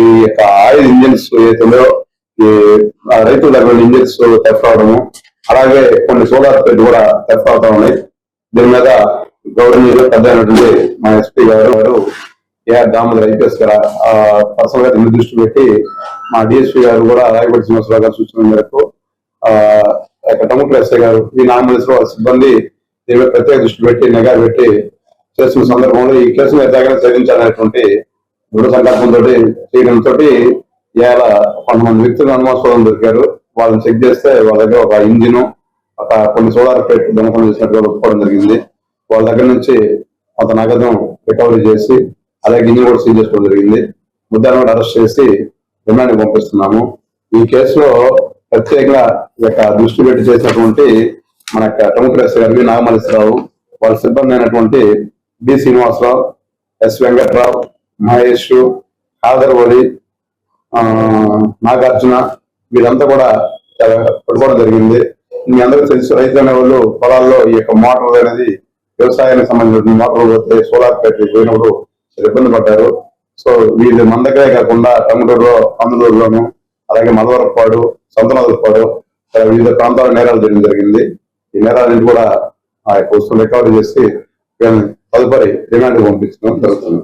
ఈ యొక్క oil engines ఏదైతుందో ఈ రైతుల దగ్గర ఇంజిన్స్ తెఫ్ట్ అవడము అలాగే కొన్ని సోలార్ ప్లేట్ కూడా తెఫ్ట్ అవుతా ఉన్నాయి. దీని మీద గౌరవనీయులు పెద్ద అయినటువంటి మా ఎస్పీ గారు గారు ఏఆర్ దామోదర్ ఐపీఎస్ గారు పర్సనల్గా దీన్ని దృష్టి పెట్టి మా డిఎస్పీ గారు కూడా రాయపడి శ్రీనివాసరావు గారు సూచన మేరకు ఆ ఎస్ఐ గారు ఈ నామినేషన్ సిబ్బంది దీని మీద ప్రత్యేక దృష్టి పెట్టి నిఘా పెట్టి చేస్తున్న సందర్భంలో ఈ కేసును ఎట్లాగైనా ఛేదించాలనేటువంటి దృఢ సంకల్పంతో చేయడంతో ఇవాళ కొంతమంది వ్యక్తులు అనుమానాస్పదం దొరికారు. వాళ్ళని చెక్ చేస్తే వాళ్ళ దగ్గర ఒక ఇంజిన్ ఒక కొన్ని సోలార్ ప్లేట్ దొంగతనం చేసినట్టుగా ఒప్పుకోవడం జరిగింది. వాళ్ళ దగ్గర నుంచి కొంత నగదు రికవరీ చేసి అలాగే ఇంజిన్ కూడా సీజ్ చేసుకోవడం జరిగింది. ముద్దాన్ని కూడా అరెస్ట్ చేసి రిమాండ్ పంపిస్తున్నాము. ఈ కేసులో ప్రత్యేకంగా ఈ యొక్క దృష్టి పెట్టి చేసినటువంటి మన యొక్క టముకురేశ్వర గారికి నాగమల్లేశ్వరరావు వాళ్ళ సిబ్బంది అయినటువంటి బి శ్రీనివాసరావు ఎస్ వెంకట్రావు మహేష్ ఆదర్వలి ఆ, నాగార్జున వీరంతా కూడా పడుకోవడం జరిగింది. మీ అందరికీ తెలుసు రైతు అనే వాళ్ళు పొలాల్లో ఈ యొక్క మోటార్ అనేది వ్యవసాయానికి సంబంధించిన మోటార్లు పోతే సోలార్ ఫ్యాక్టరీ పోయినప్పుడు ఇబ్బంది పడ్డారు. సో వీళ్ళు మన దగ్గరే కాకుండా టంగుటూరులో అందులోను అలాగే మలవరపాడు సంతనదపాడు వివిధ ప్రాంతాల నేరాలు చేయడం జరిగింది. ఈ నేరాలన్నింటి కూడా ఆ యొక్క వస్తువులు రికవరీ చేసి తదుపరి రిమాండ్ పంపించడం జరుగుతుంది.